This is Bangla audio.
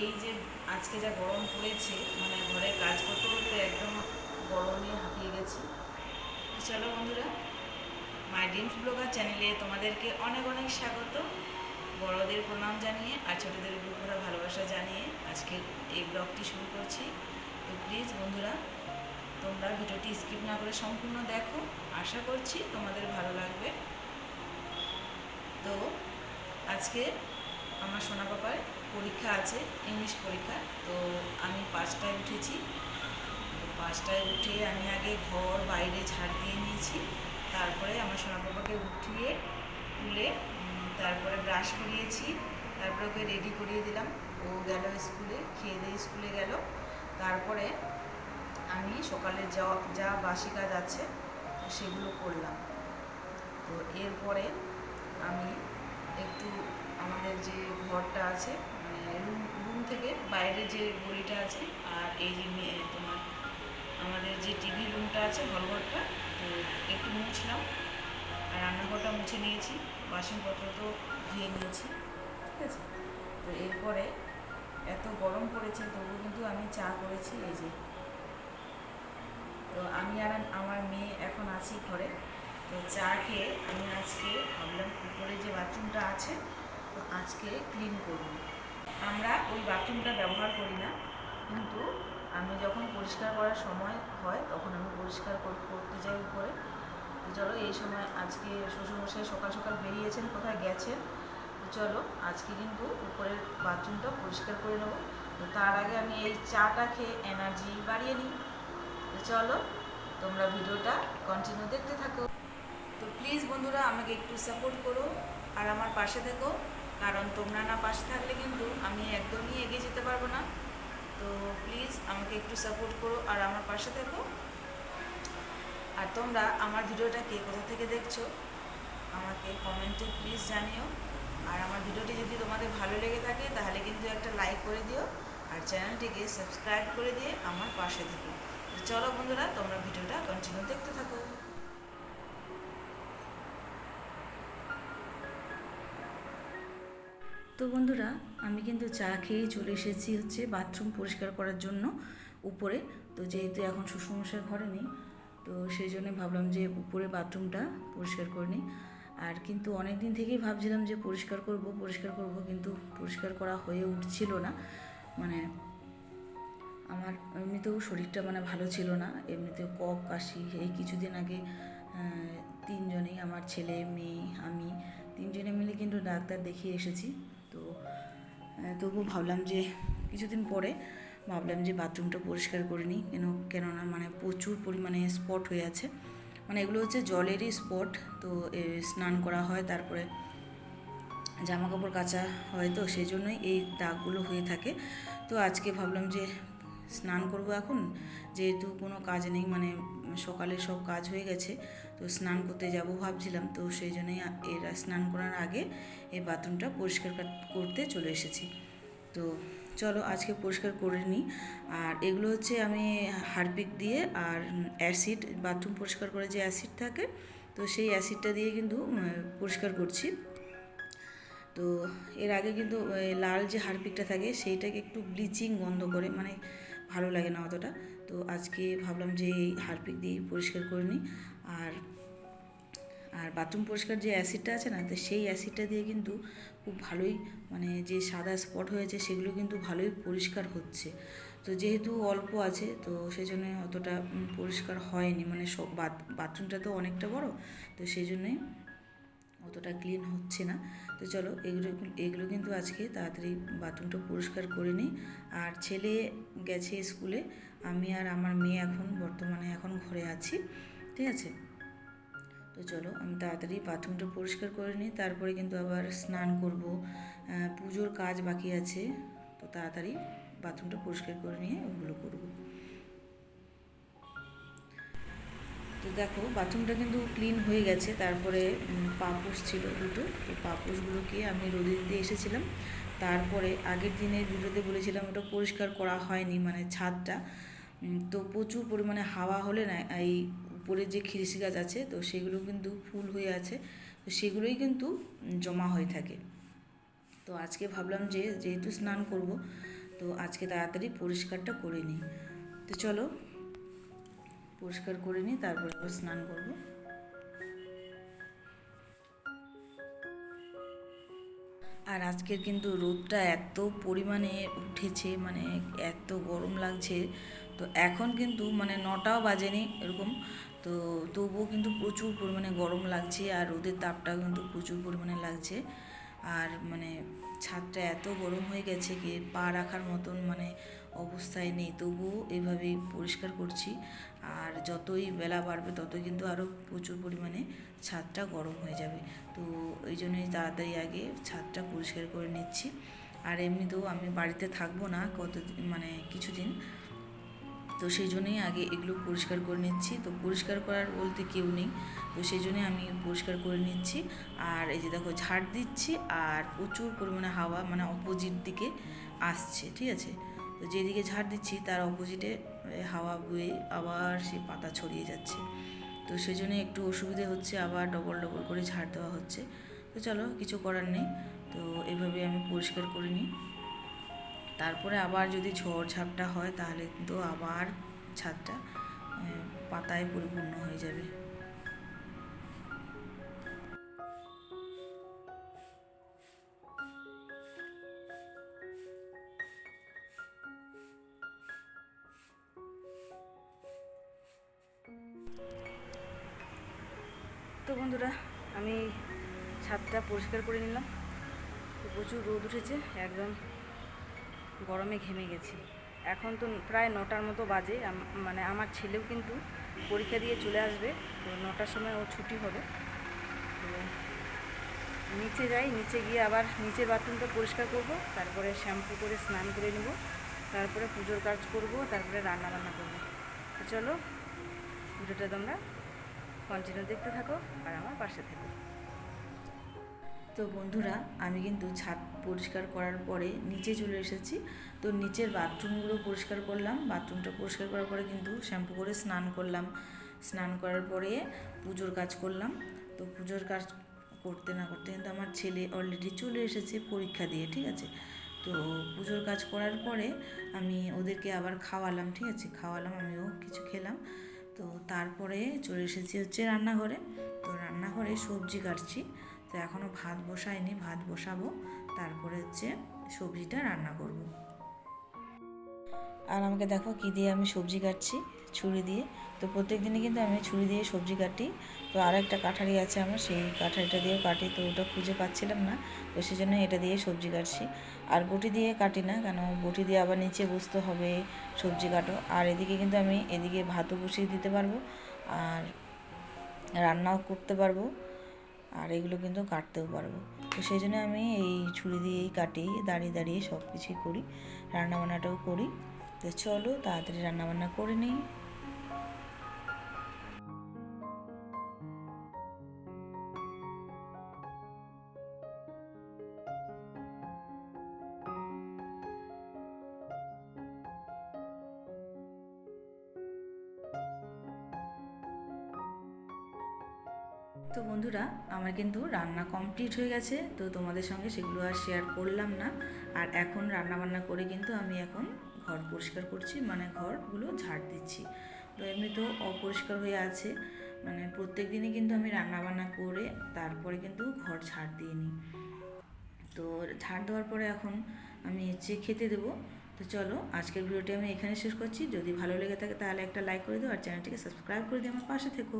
এই যে আজকে যা গরম পড়েছে মানে ঘরে কাজ করতে করতে একদম গরমে হাঁপিয়ে গেছি। চলো বন্ধুরা মাই ড্রিমস ব্লগার চ্যানেলে তোমাদেরকে অনেক অনেক স্বাগত। বড়দের প্রণাম জানিয়ে আর ছোটদের উপর ভালোবাসা জানিয়ে আজকে এই ব্লগটি শুরু করছি। তো প্লিজ বন্ধুরা, তোমরা ভিডিওটি স্কিপ না করে সম্পূর্ণ দেখো। আশা করছি তোমাদের ভালো লাগবে। তো আজকে আমার সোনা পাপার পরীক্ষা আছে ইংলিশ পরীক্ষা। তো আমি পাঁচটায় উঠেছি। পাঁচটায় উঠে আমি আগে ঘর বাইরে ঝাড় দিয়ে নিয়েছি। তারপরে আমার সোনা পাপাকে উঠিয়ে তুলে তারপরে ব্রাশ করিয়েছি। তারপরে ওকে রেডি করিয়ে দিলাম। ও গেল স্কুলে, খেয়ে দিয়ে স্কুলে গেল। তারপরে আমি সকালে যা যা বাসি কাজ আছে, সেগুলো করলাম। তো এরপরে আমি একটু আমাদের যে ঘরটা আছে রুম থেকে বাইরে যে গলিটা আছে আর এই যে তোমার আমাদের যে টিভি রুমটা আছে হলঘরটা তো একটু মুছলাম। আর রান্নাঘরটা মুছে নিয়েছি, বাসনপত্র তো ধুয়ে নিয়েছি, ঠিক আছে? তো এরপরে এত গরম পড়েছে, তবু কিন্তু আমি চা করেছি, এই যে। তো আমি আর আমার মেয়ে এখন আছি ঘরে। তো চা খেয়ে আমি আজকে ভাবলাম উপরে যে বাথরুমটা আছে, তো আজকে ক্লিন করব। আমরা ওই বাথরুমটা ব্যবহার করি না। কিন্তু আমি যখন পরিষ্কার করার সময় হয়, তখন আমি পরিষ্কার কর- করতে যাই উপরে। তো চলো, এই সময় আজকে শ্বশুরমশাই সকাল সকাল বেরিয়েছেন, কোথায় গেছেন? চলো, আজকে কিন্তু উপরের বাথরুমটা পরিষ্কার করে নেব। তো তার আগে আমি এই চাটা খেয়ে এনার্জি বাড়িয়ে নিই। চলো, তোমরা ভিডিওটা কন্টিনিউ দেখতে থাকো। তো প্লিজ বন্ধুরা, আমাকে একটু সাপোর্ট করো। আর আমার পাশে থেকো। কারণ তোমরা না পাশে থাকলে কিন্তু আমি একদমই এগিয়ে যেতে পারব না। তো প্লিজ আমাকে একটু সাপোর্ট করো আর আমার পাশে থেকো। আর তোমরা আমার ভিডিওটা কে কোথা থেকে দেখছ, আমাকে কমেন্টে প্লিজ জানিও। আর আমার ভিডিওটি যদি তোমাদের ভালো লেগে থাকে, তাহলে কিন্তু একটা লাইক করে দিও। আর চ্যানেলটিকে সাবস্ক্রাইব করে দিয়ে আমার পাশে থেকো। চলো বন্ধুরা, তোমরা ভিডিওটা কন্টিনিউ দেখতে তো বন্ধুরা, আমি কিন্তু চা খেয়েই চলে এসেছি হচ্ছে বাথরুম পরিষ্কার করার জন্য উপরে। তো যেহেতু এখন শ্বশুরমশাই ঘরে নেই, তো সেই জন্য ভাবলাম যে উপরে বাথরুমটা পরিষ্কার করে নিই। আর কিন্তু অনেক দিন থেকেই ভাবছিলাম যে পরিষ্কার করব পরিষ্কার করব, কিন্তু পরিষ্কার করা হয়ে উঠছিল না। মানে আমার এমনিতেও শরীরটা মানে ভালো ছিল না, এমনিতেও কফ কাশি, এই কিছুদিন আগে তিনজনেই, আমার ছেলে, মেয়ে, আমি, তিনজনে মিলে কিন্তু ডাক্তার দেখিয়ে এসেছি। তো আহ, তবুও ভাবলাম যে কিছুদিন পরে ভাবলাম যে বাথরুমটা পরিষ্কার করে নিই কেন কেননা মানে প্রচুর পরিমাণে স্পট হয়ে আছে। মানে এগুলো হচ্ছে জলেরই স্পট তো স্নান করা হয় তারপরে জামা কাপড় কাচা হয় তো সেই জন্যই এই দাগগুলো হয়ে থাকে। তো আজকে ভাবলাম যে স্নান করব এখন যেহেতু কোনো কাজ নেই মানে সকালে সব কাজ হয়ে গেছে তো স্নান করতে যাব ভাবছিলাম, তো সেই জন্যই এর স্নান করার আগে এই বাথরুমটা পরিষ্কার করতে চলে এসেছি। তো চলো আজকে পরিষ্কার করে নিই আর এগুলো হচ্ছে আমি হারপিক দিয়ে আর অ্যাসিড, বাথরুম পরিষ্কার করে যে অ্যাসিড থাকে, তো সেই অ্যাসিডটা দিয়ে কিন্তু পরিষ্কার করছি। তো এর আগে কিন্তু লাল যে হারপিকটা থাকে, সেইটাকে একটু ব্লিচিং গন্ধ করে মানে ভালো লাগে না অতটা। তো আজকে ভাবলাম যে এই হারপিক দিয়ে পরিষ্কার করে নিই। আর আর বাথরুম পরিষ্কার যে অ্যাসিডটা আছে না, তো সেই অ্যাসিডটা দিয়ে কিন্তু খুব ভালোই মানে যে সাদা স্পট হয়েছে সেগুলো কিন্তু ভালোই পরিষ্কার হচ্ছে। তো যেহেতু অল্প আছে, তো সেই জন্য অতটা পরিষ্কার হয়নি। মানে সব বাথ, বাথরুমটা তো অনেকটা বড়, তো সেই জন্যই অতটা ক্লিন হচ্ছে না। তো চলো এগুলো এগুলো কিন্তু আজকে তাড়াতাড়ি বাথরুমটা পরিষ্কার করে নিই। আর ছেলে গেছে স্কুলে আমি আর আমার মেয়ে এখন বর্তমানে এখন ঘরে আছি, ঠিক আছে? তো চলো আমি তাড়াতাড়ি বাথরুমটা পরিষ্কার করে নিই, তারপরে কিন্তু আবার স্নান করব। পুজোর কাজ বাকি আছে, তো তাড়াতাড়ি বাথরুমটা পরিষ্কার করে নিয়ে ওগুলো করব। তো দেখো, বাথরুমটা কিন্তু ক্লিন হয়ে গেছে। তারপরে পাপোশ ছিল দুটো। তো পাপোশগুলোকে আমি রোদে দিতে এসেছিলাম। তারপরে আগের দিনের ভিডিওতে বলেছিলাম, ওটা পরিষ্কার করা হয়নি মানে ছাদটা। তো প্রচুর পরিমাণে হাওয়া হলে না, এই উপরে যে খিরিসি গাছ আছে, তো সেগুলো কিন্তু ফুল হয়ে আছে। তো সেগুলোই কিন্তু জমা হয়ে থাকে। তো আজকে ভাবলাম যে, যেহেতু স্নান করব, তো আজকে তাড়াতাড়ি পরিষ্কারটা করে নিই। তো চলো পরিষ্কার করে নিই তারপরে স্নান করব। আর আজকের কিন্তু রোদটা এত পরিমাণে উঠেছে মানে এত গরম লাগছে। তো এখন কিন্তু মানে নটাও বাজেনি এরকম। তো তবুও কিন্তু প্রচুর পরিমাণে গরম লাগছে আর রোদের তাপটাও কিন্তু প্রচুর পরিমাণে লাগছে। আর মানে ছাদটা এত গরম হয়ে গেছে কি পা রাখার মতন মানে অবস্থায় নেই। তবুও এভাবেই পরিষ্কার করছি। আর যতই বেলা বাড়বে, ততই কিন্তু আরও প্রচুর পরিমাণে ছাদটা গরম হয়ে যাবে। তো ওই জন্যই তাড়াতাড়ি আগে ছাদটা পরিষ্কার করে নিচ্ছি। আর এমনিতেও আমি বাড়িতে থাকব না কত মানে কিছুদিন। তো সেই জন্যই আগে এগুলো পরিষ্কার করে নিচ্ছি। তো পরিষ্কার করার বলতে কেউ নেই। তো সেই জন্যই আমি পরিষ্কার করে নিচ্ছি। আর এই যে দেখো, ঝাড় দিচ্ছি। আর প্রচুর পরিমাণে হাওয়া মানে অপোজিট দিকে আসছে, ঠিক আছে? তো যেদিকে ঝাড় দিচ্ছি তার অপোজিটে হাওয়া বয়ে আবার সে পাতা ছড়িয়ে যাচ্ছে। তো সেই জন্য একটু অসুবিধে হচ্ছে, আবার ডবল ডবল করে ঝাড় দেওয়া হচ্ছে। তো চলো, কিছু করার নেই। তো এভাবে আমি পরিষ্কার করে নিই। তারপরে আবার যদি ঝড় ঝাপটা হয় তাহলে কিন্তু আবার ছাদটা পাতায় পরিপূর্ণ হয়ে যাবে। তো বন্ধুরা, আমি ছাদটা পরিষ্কার করে নিলাম। প্রচুর রোদ উঠেছে, একদম গরমে ঘেমে গেছি। এখন তো প্রায় নটার মতো বাজে মানে আমার ছেলেও কিন্তু পরীক্ষা দিয়ে চলে আসবে, তো নটার সময় ও ছুটি হবে। তো নিচে যাই, নিচে গিয়ে আবার নিচের বাথরুমটা পরিষ্কার করব, তারপরে শ্যাম্পু করে স্নান করে নেব, তারপরে পুজোর কাজ করব, তারপরে রান্না বান্না করব চলো, ভিডিওটা তোমরা কন্টিনিউ দেখতে থাকো আর আমার পাশে থেকো। তো বন্ধুরা, আমি কিন্তু ছাদ পরিষ্কার করার পরে নিচে চলে এসেছি। তো নিচের বাথরুমগুলো পরিষ্কার করলাম। বাথরুমটা পরিষ্কার করার পরে কিন্তু শ্যাম্পু করে স্নান করলাম। স্নান করার পরে পুজোর কাজ করলাম। তো পুজোর কাজ করতে না করতে কিন্তু আমার ছেলে অলরেডি চলে এসেছে পরীক্ষা দিয়ে, ঠিক আছে? তো পুজোর কাজ করার পরে আমি ওদেরকে আবার খাওয়ালাম, ঠিক আছে? খাওয়ালাম, আমিও কিছু খেলাম। তো তারপরে চলে এসেছি হচ্ছে রান্নাঘরে। তো রান্নাঘরে সবজি কাটছি। তো এখনও ভাত বসাইনি, ভাত বসাবো। তারপরে হচ্ছে সবজিটা রান্না করব। আর আমাকে দেখো কী দিয়ে আমি সবজি কাটছি। ছুরি দিয়ে। তো প্রত্যেক দিনই কিন্তু আমি ছুরি দিয়ে সবজি কাটি। তো আর একটা কাঠারি আছে আমার, সেই কাঠারিটা দিয়েও কাটি। তো ওটা খুঁজে পাচ্ছিলাম না, তো সেই জন্য এটা দিয়ে সবজি কাটছি। আর বটি দিয়ে কাটি না, কেন বটি দিয়ে আবার নিচে বসতে হবে, সবজি কাটো। আর এদিকে কিন্তু আমি এদিকে ভাতও বসিয়ে দিতে পারব, আর রান্নাও করতে পারব, আর এগুলো কিন্তু কাটতেও পারব। তো সেই জন্য আমি এই ছুরি দিয়েই কাটি, দাঁড়িয়ে দাঁড়িয়ে সব কিছুই করি, রান্নাবান্নাটাও করি। তো চলো তাড়াতাড়ি রান্নাবান্না করে নিই। তো বন্ধুরা, আমার কিন্তু রান্না কমপ্লিট হয়ে গেছে। তো তোমাদের সঙ্গে সেগুলো আর শেয়ার করলাম না। আর এখন রান্না বান্না করে কিন্তু আমি এখন ঘর পরিষ্কার করছি মানে ঘরগুলো ঝাড় দিচ্ছি। তো এমনিতেও অপরিষ্কার হয়ে আছে। মানে প্রত্যেক দিনই কিন্তু আমি রান্না বান্না করে তারপরে কিন্তু ঘর ঝাড় দিয়ে নিই। তো ঝাড় দেওয়ার পরে এখন আমি হচ্ছে খেতে দেবো, তো চলো আজকের ভিডিওটি আমি এখানে শেষ করছি। যদি ভালো লেগে থাকে তাহলে একটা লাইক করে দিও আর চ্যানেলটিকে সাবস্ক্রাইব করে দিও। আমার পাশে থেকো।